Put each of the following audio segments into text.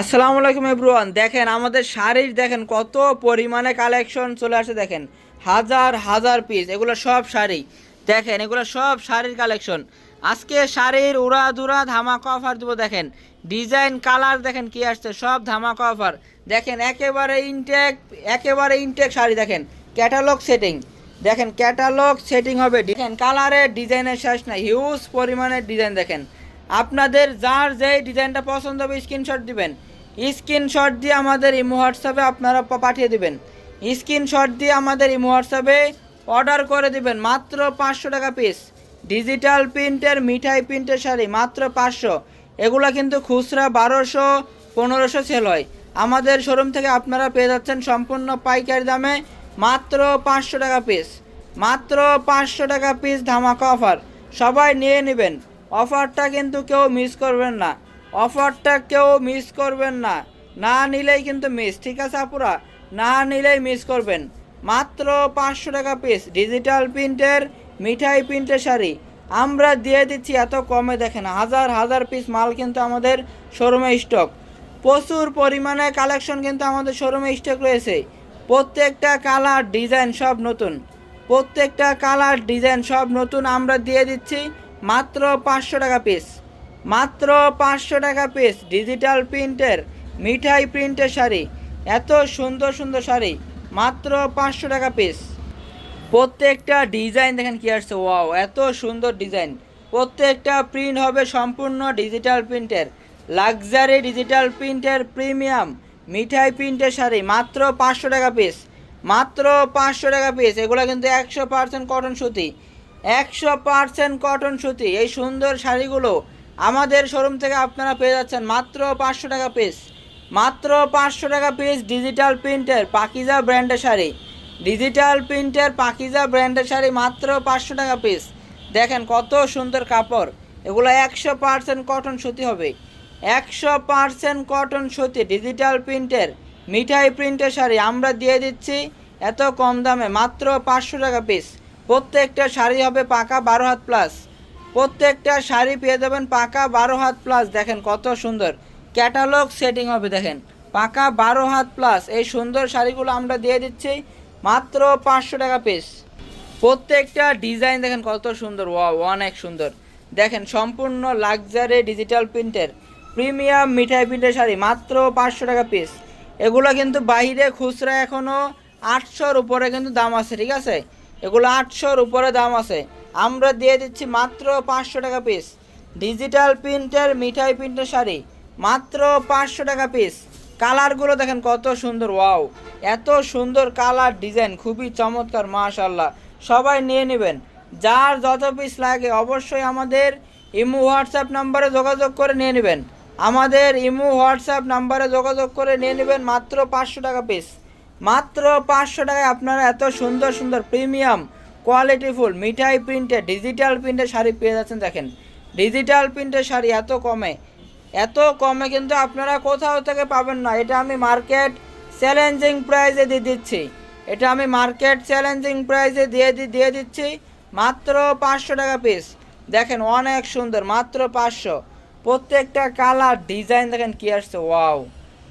আসসালামু আলাইকুম এভরিওয়ান। দেখেন, আমাদের শাড়ির দেখেন কত পরিমাণে কালেকশন চলে আসে, দেখেন। হাজার হাজার পিস এগুলো সব শাড়ি। দেখেন, এগুলো সব শাড়ির কালেকশন আজকে শাড়ির উড়া দুরা ধামাকা অফার দিব, দেখেন। ডিজাইন কালার দেখেন কি আসছে, সব ধামাকা অফার দেখেন, একেবারে ইনটেক একেবারে ইনটেক শাড়ি, দেখেন। ক্যাটালগ সেটিং দেখেন ক্যাটালগ সেটিং হবে। দেখেন কালারের ডিজাইনের শেষ নাই হিউজ পরিমাণের ডিজাইন দেখেন। আপনাদের যার যেই ডিজাইনটা পছন্দ হবে স্ক্রিনশট দিবেন। স্ক্রিনশট দিয়ে আমাদের ইমো হোয়াটসঅ্যাপে আপনারা পাঠিয়ে দিবেন। স্ক্রিনশট দিয়ে আমাদের ইমো হোয়াটসঅ্যাপে অর্ডার করে দিবেন মাত্র পাঁচশো টাকা পিস ডিজিটাল প্রিন্টের, মিঠাই প্রিন্টের শাড়ি মাত্র পাঁচশো। এগুলো কিন্তু খুচরা বারোশো, পনেরোশো সেল হয়। আমাদের শোরুম থেকে আপনারা পেয়ে যাচ্ছেন সম্পূর্ণ পাইকারি দামে মাত্র পাঁচশো টাকা পিস মাত্র পাঁচশো টাকা পিস ধামাকা অফার সবাই নিয়ে নেবেন। অফারটা কিন্তু কেউ মিস করবেন না। অফারটা কেউ মিস করবেন না। না নিলেই কিন্তু মিস ঠিক আছে আপুরা? না নিলেই মিস করবেন। মাত্র পাঁচশো টাকা পিস ডিজিটাল প্রিন্টের, মিঠাই প্রিন্টের শাড়ি। আমরা দিয়ে দিচ্ছি এত কমে দেখেন, হাজার হাজার পিস মাল কিন্তু আমাদের শোরুমে স্টক প্রচুর পরিমাণে কালেকশন কিন্তু আমাদের শোরুমে স্টক রয়েছে। প্রত্যেকটা কালার ডিজাইন সব নতুন। প্রত্যেকটা কালার ডিজাইন সব নতুন আমরা দিয়ে দিচ্ছি। মাত্র পাঁচশো টাকা পিস মাত্র পাঁচশো টাকা পিস ডিজিটাল প্রিন্টের মিঠাই প্রিন্টের শাড়ি, এত সুন্দর সুন্দর শাড়ি, মাত্র পাঁচশো টাকা পিস প্রত্যেকটা ডিজাইন দেখেন কি আসছে ওয়াও এত সুন্দর ডিজাইন প্রত্যেকটা প্রিন্ট হবে সম্পূর্ণ ডিজিটাল প্রিন্টের লাক্সারি ডিজিটাল প্রিন্টের প্রিমিয়াম মিঠাই প্রিন্টের শাড়ি, মাত্র পাঁচশো টাকা পিস মাত্র পাঁচশো টাকা পিস এগুলো কিন্তু একশো পার্সেন্ট কটন সুতি। একশো পার্সেন্ট কটন সুতি। এই সুন্দর শাড়িগুলো আমাদের শোরুম থেকে আপনারা পেয়ে যাচ্ছেন মাত্র পাঁচশো টাকা পিস মাত্র পাঁচশো টাকা পিস ডিজিটাল প্রিন্টের পাকিজা ব্র্যান্ডের শাড়ি। ডিজিটাল প্রিন্টের পাকিজা ব্র্যান্ডের শাড়ি মাত্র পাঁচশো টাকা পিস দেখেন কত সুন্দর কাপড়। এগুলো একশো পার্সেন্ট কটন সুতি হবে। একশো পার্সেন্ট কটন সুতি ডিজিটাল প্রিন্টের মিঠাই প্রিন্টের শাড়ি আমরা দিয়ে দিচ্ছি, এত কম দামে, মাত্র পাঁচশো টাকা পিস প্রত্যেকটা শাড়ি হবে পাকা বারো হাত প্লাস প্রত্যেকটা শাড়ি পেয়ে যাবেন পাকা বারো হাত প্লাস দেখেন কত সুন্দর। ক্যাটালগ সেটিং হবে, দেখেন। পাকা বারো হাত প্লাস এই সুন্দর শাড়িগুলো আমরা দিয়ে দিচ্ছি মাত্র পাঁচশো টাকা পিস প্রত্যেকটা ডিজাইন দেখেন কত সুন্দর। অনেক সুন্দর। দেখেন সম্পূর্ণ লাক্সারি ডিজিটাল প্রিন্টের প্রিমিয়াম মিঠাই প্রিন্টের শাড়ি, মাত্র পাঁচশো টাকা পিস এগুলো কিন্তু বাইরে খুচরা এখনও আটশোর উপরে কিন্তু দাম আছে, ঠিক আছে? এগুলো আটশোর উপরে দাম আছে। আমরা দিয়ে দিচ্ছি মাত্র পাঁচশো টাকা পিস ডিজিটাল প্রিন্টের মিঠাই প্রিন্টের শাড়ি, মাত্র পাঁচশো টাকা পিস কালারগুলো দেখেন কত সুন্দর, ওয়াও। এত সুন্দর কালার ডিজাইন, খুবই চমৎকার মাশাল্লাহ সবাই নিয়ে নেবেন। যার যত পিস লাগে অবশ্যই আমাদের ইমো হোয়াটসঅ্যাপ নাম্বারে যোগাযোগ করে নিয়ে নেবেন। আমাদের ইমো হোয়াটসঅ্যাপ নাম্বারে যোগাযোগ করে নিয়ে নেবেন মাত্র পাঁচশো টাকা পিস মাত্র পাঁচশো টাকায় আপনারা এত সুন্দর সুন্দর প্রিমিয়াম কোয়ালিটিফুল মিঠাই প্রিন্টে ডিজিটাল প্রিন্টের শাড়ি পেয়ে যাচ্ছেন, দেখেন। ডিজিটাল প্রিন্টের শাড়ি এত কমে। এত কমে কিন্তু আপনারা কোথাও থেকে পাবেন না। এটা আমি মার্কেট চ্যালেঞ্জিং প্রাইসে দিয়ে দিচ্ছি। এটা আমি মার্কেট চ্যালেঞ্জিং প্রাইসে দিয়ে দিয়ে দিচ্ছি। মাত্র পাঁচশো টাকা পিস দেখেন অনেক সুন্দর, মাত্র পাঁচশো। প্রত্যেকটা কালার ডিজাইন দেখেন কী আসছে ওয়াও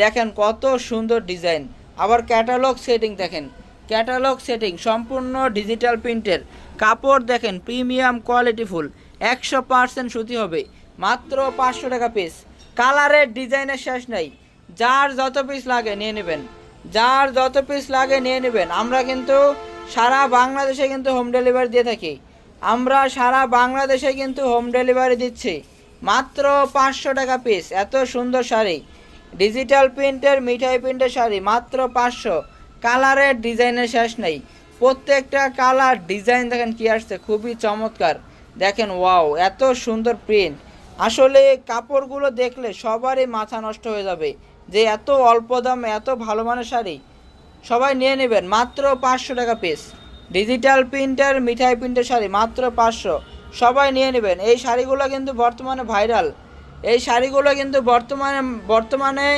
দেখেন কত সুন্দর ডিজাইন আবার ক্যাটালগ সেটিং দেখেন। ক্যাটালগ সেটিং সম্পূর্ণ ডিজিটাল প্রিন্টের কাপড় দেখেন প্রিমিয়াম কোয়ালিটি ফুল একশো পার্সেন্ট সুতি হবে, মাত্র পাঁচশো টাকা পিস কালারের ডিজাইনের শেষ নেই। যার যত পিস লাগে নিয়ে নেবেন। যার যত পিস লাগে নিয়ে নেবেন। আমরা কিন্তু সারা বাংলাদেশে কিন্তু হোম ডেলিভারি দিয়ে থাকি। আমরা সারা বাংলাদেশে কিন্তু হোম ডেলিভারি দিচ্ছি। মাত্র পাঁচশো টাকা পিস এত সুন্দর শাড়ি। ডিজিটাল প্রিন্টের মিঠাই প্রিন্টের শাড়ি, মাত্র পাঁচশো। কালারের ডিজাইনের শেষ নেই। প্রত্যেকটা কালার ডিজাইন দেখেন কি আসছে, খুবই চমৎকার। দেখেন ওয়াও এত সুন্দর প্রিন্ট আসলে কাপড়গুলো দেখলে সবারই মাথা নষ্ট হয়ে যাবে যে এত অল্প দামে, এত ভালো মানের শাড়ি। সবাই নিয়ে নেবেন, মাত্র পাঁচশো টাকা পিস ডিজিটাল প্রিন্টের মিঠাই প্রিন্টের শাড়ি, মাত্র পাঁচশো। সবাই নিয়ে নেবেন। এই শাড়িগুলো কিন্তু বর্তমানে ভাইরাল এই শাড়িগুলো কিন্তু বর্তমানে বর্তমানে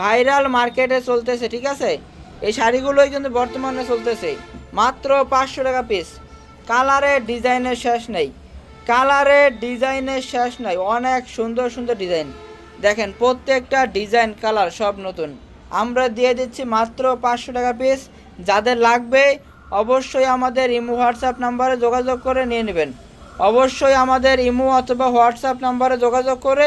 ভাইরাল মার্কেটে চলতেছে, ঠিক আছে? এই শাড়িগুলোই কিন্তু বর্তমানে চলতেছে। মাত্র পাঁচশো টাকা পিস কালারের ডিজাইনের শেষ নেই। কালারের ডিজাইনের শেষ নাই। অনেক সুন্দর সুন্দর ডিজাইন। দেখেন, প্রত্যেকটা ডিজাইন কালার সব নতুন। আমরা দিয়ে দিচ্ছি মাত্র পাঁচশো টাকা পিস যাদের লাগবে, অবশ্যই আমাদের ইমো হোয়াটসঅ্যাপ নাম্বারে যোগাযোগ করে নিয়ে নেবেন। অবশ্যই আমাদের ইমো অথবা হোয়াটসঅ্যাপ নাম্বারে যোগাযোগ করে